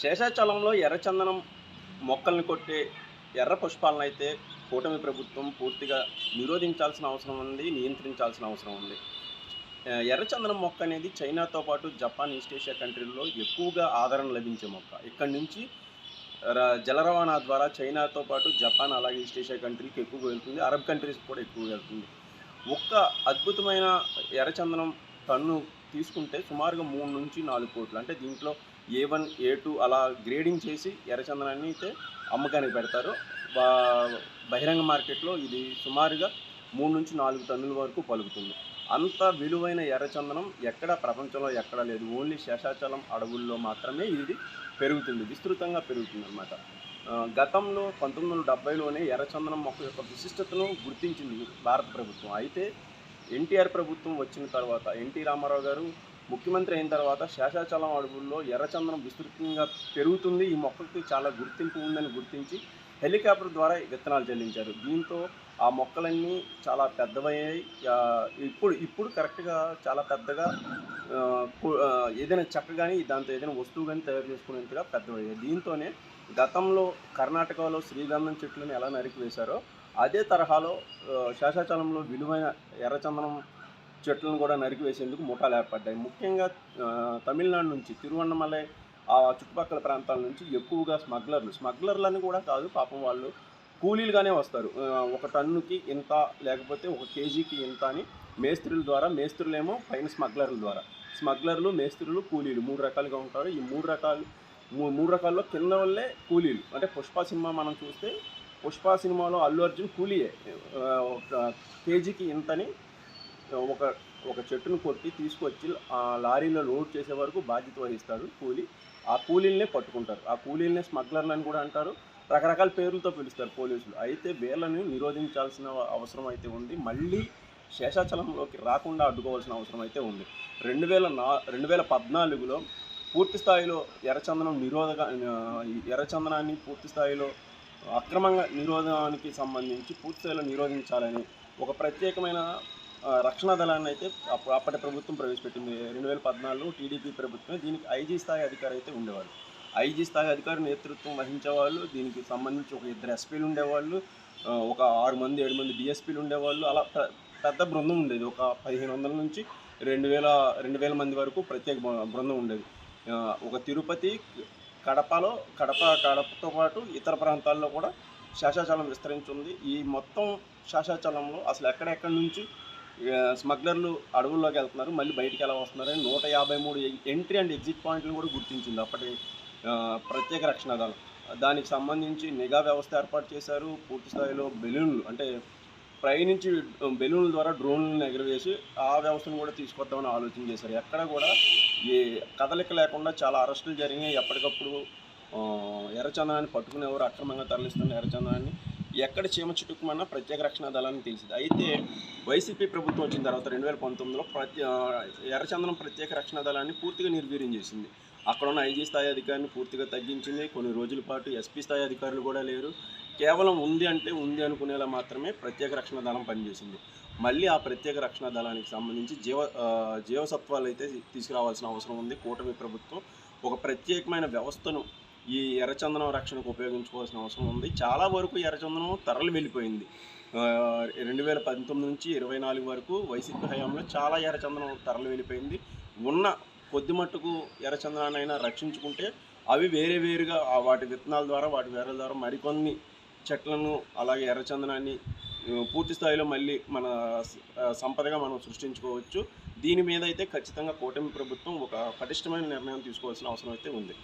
శేషాచలంలో ఎర్రచందనం మొక్కల్ని కొట్టే ఎర్ర పుష్పాలను అయితే కూటమి ప్రభుత్వం పూర్తిగా నిరోధించాల్సిన అవసరం ఉంది నియంత్రించాల్సిన అవసరం ఉంది. ఎర్రచందనం మొక్క అనేది చైనాతో పాటు జపాన్ ఈస్ట్ ఏషియా కంట్రీల్లో ఎక్కువగా ఆదరణ లభించే మొక్క. ఇక్కడి నుంచి జల రవాణా ద్వారా చైనాతో పాటు జపాన్ అలాగే ఈస్ట్ ఏషియా కంట్రీకి ఎక్కువగా వెళ్తుంది అరబ్ కంట్రీస్ కూడా ఎక్కువగా వెళ్తుంది. ఒక్క అద్భుతమైన ఎర్రచందనం టన్ను తీసుకుంటే సుమారుగా మూడు నుంచి నాలుగు కోట్లు. అంటే దీంట్లో ఏ వన్ ఏ టూ అలా గ్రేడింగ్ చేసి ఎర్రచందనాన్ని అయితే అమ్మకానికి పెడతారు. బహిరంగ మార్కెట్లో ఇది సుమారుగా మూడు నుంచి నాలుగు టన్నుల వరకు పలుకుతుంది. అంత విలువైన ఎర్రచందనం ఎక్కడ ప్రపంచంలో ఎక్కడ లేదు. ఓన్లీ శేషాచలం అడవుల్లో మాత్రమే ఇది పెరుగుతుంది. విస్తృతంగా పెరుగుతుంది అనమాట గతంలో పంతొమ్మిది వందల డెబ్బైలోనే ఎర్రచందనం మొక్క యొక్క విశిష్టతను గుర్తించింది భారత ప్రభుత్వం. అయితే ఎన్టీఆర్ ప్రభుత్వం వచ్చిన తర్వాత ఎన్టీ రామారావు గారు ముఖ్యమంత్రి అయిన తర్వాత శేషాచలం అడవుల్లో ఎర్రచందనం విస్తృతంగా పెరుగుతుంది. ఈ మొక్కకి చాలా గుర్తింపు ఉందని గుర్తించి హెలికాప్టర్ ద్వారా విత్తనాలు చెల్లించారు. దీంతో ఆ మొక్కలన్నీ చాలా పెద్దవయ్యాయి. ఇప్పుడు ఇప్పుడు కరెక్ట్గా చాలా పెద్దగా ఏదైనా చెక్క కానీ దాంతో ఏదైనా వస్తువు కానీ తయారు చేసుకునేంతగా పెద్దవయ్యాయి. దీంతోనే గతంలో కర్ణాటకలో శ్రీగంధం చెట్లను ఎలా నరికి వేశారో అదే తరహాలో శేషాచలంలో విలువైన ఎర్రచందనం చెట్లను కూడా నరికి వేసేందుకు ముఠాలు ఏర్పడ్డాయి. ముఖ్యంగా తమిళనాడు నుంచి తిరువన్నమలై ఆ చుట్టుపక్కల ప్రాంతాల నుంచి ఎక్కువగా స్మగ్లర్లు. స్మగ్లర్లని కూడా కాదు పాపం వాళ్ళు కూలీలుగానే వస్తారు. ఒక టన్నుకి ఇంత లేకపోతే ఒక కేజీకి ఇంత అని మేస్త్రుల ద్వారా మేస్త్రులేమో పైన స్మగ్లర్ల ద్వారా. స్మగ్లర్లు మేస్త్రులు కూలీలు మూడు రకాలుగా ఉంటారు. ఈ మూడు రకాలు మూ- మూడు రకాల్లో కింద వల్లే కూలీలు. అంటే పుష్ప సినిమా మనం చూస్తే పుష్ప సినిమాలో అల్లు అర్జున్ కూలీయే. ఒక కేజీకి ఇంతని ఒక ఒక చెట్టును కొట్టి తీసుకొచ్చి ఆ లారీలో లోడ్ చేసే వరకు బాధ్యత వహిస్తాడు కూలీ. ఆ కూలీలనే పట్టుకుంటారు. ఆ కూలీలనే స్మగ్లర్లు అని కూడా అంటారు. రకరకాల పేర్లతో పిలుస్తారు పోలీసులు. అయితే వీళ్ళని నిరోధించాల్సిన అవసరం అయితే ఉంది. మళ్ళీ శేషాచలంలోకి రాకుండా అడ్డుకోవాల్సిన అవసరం అయితే ఉంది. రెండు వేల నా రెండు వేల పద్నాలుగులో పూర్తి స్థాయిలో ఎర్రచందనం నిరోధక ఎర్రచందనాన్ని పూర్తి స్థాయిలో అక్రమంగా నిరోధానికి సంబంధించి పూర్తి స్థాయిలో నిరోధించాలని ఒక ప్రత్యేకమైన రక్షణ దళాన్ని అయితే అప్ప- అప్పటి ప్రభుత్వం ప్రవేశపెట్టింది. రెండు వేల పద్నాలుగులో టీడీపీ ప్రభుత్వమే దీనికి ఐజీ స్థాయి అధికారి అయితే ఉండేవారు ఐజీ స్థాయి అధికారి నేతృత్వం వహించేవాళ్ళు దీనికి సంబంధించి ఒక ఇద్దరు ఎస్పీలు ఉండేవాళ్ళు ఒక ఆరు మంది ఏడు మంది డిఎస్పీలు ఉండేవాళ్ళు. అలా పెద్ద బృందం ఉండేది. ఒక పదిహేను వందల నుంచి రెండు వేల రెండు వేల మంది వరకు ప్రత్యేక బృ- బృందం ఉండేది. ఒక తిరుపతి కడపలో కడప కడపతో పాటు ఇతర ప్రాంతాల్లో కూడా శేషాచలం విస్తరించింది ఈ మొత్తం శేషాచలంలో అసలు ఎక్కడెక్కడి నుంచి స్మగ్లర్లు అడవుల్లోకి వెళ్తున్నారు మళ్ళీ బయటికి ఎలా వస్తున్నారని నూట యాభై మూడు ఎంట్రీ అండ్ ఎగ్జిట్ పాయింట్లు కూడా గుర్తించింది. అప్పటి ప్రత్యేక రక్షణ దళం. దానికి సంబంధించి నిఘా వ్యవస్థ ఏర్పాటు చేశారు. పూర్తి స్థాయిలో బెలూన్లు అంటే పైనుంచి బెలూన్ల ద్వారా డ్రోన్లను ఎగరవేసి ఆ వ్యవస్థను కూడా తీసుకొద్దామని ఆలోచన చేశారు. ఎక్కడ కూడా ఈ కదలిక లేకుండా చాలా అరెస్టులు జరిగినాయి. ఎప్పటికప్పుడు ఎర్రచందనాన్ని పట్టుకునేవారు అక్రమంగా తరలిస్తున్న ఎర్రచందనాన్ని. ఎక్కడ చీమ చుట్టుకుమన్నా ప్రత్యేక రక్షణ దళాన్ని తెలిసింది. అయితే వైసీపీ ప్రభుత్వం వచ్చిన తర్వాత రెండు వేల పంతొమ్మిదిలో ప్రతి ఎర్రచందనం ప్రత్యేక రక్షణ దళాన్ని పూర్తిగా నిర్వీర్యం చేసింది. అక్కడ ఉన్న ఐజీ స్థాయి అధికారిని పూర్తిగా తగ్గించింది. కొన్ని రోజుల పాటు ఎస్పీ స్థాయి అధికారులు కూడా లేరు. కేవలం ఉంది అంటే ఉంది అనుకునేలా మాత్రమే ప్రత్యేక రక్షణ దళం పనిచేసింది. మళ్ళీ ఆ ప్రత్యేక రక్షణ దళానికి సంబంధించి జీవ జీవసత్వాలు అయితే తీసుకురావాల్సిన అవసరం ఉంది. కూటమి ప్రభుత్వం ఒక ప్రత్యేకమైన వ్యవస్థను ఈ ఎర్రచందనం రక్షణకు ఉపయోగించుకోవాల్సిన అవసరం ఉంది. చాలా వరకు ఎర్రచందనం తరలి వెళ్ళిపోయింది. రెండు వేల పంతొమ్మిది నుంచి ఇరవై నాలుగు వరకు వైసీపీ హయాంలో చాలా ఎర్రచందనం తరలి వెళ్ళిపోయింది. ఉన్న కొద్ది మట్టుకు ఎర్రచందనాన్ని అయినా రక్షించుకుంటే అవి వేరే వేరుగా వాటి విత్తనాల ద్వారా వాటి వేరే ద్వారా మరికొన్ని చెట్లను అలాగే ఎర్రచందనాన్ని పూర్తి స్థాయిలో మళ్ళీ మన సంపదగా మనం సృష్టించుకోవచ్చు. దీని మీద అయితే ఖచ్చితంగా కూటమి ప్రభుత్వం ఒక పటిష్టమైన నిర్ణయం తీసుకోవాల్సిన అవసరం అయితే ఉంది.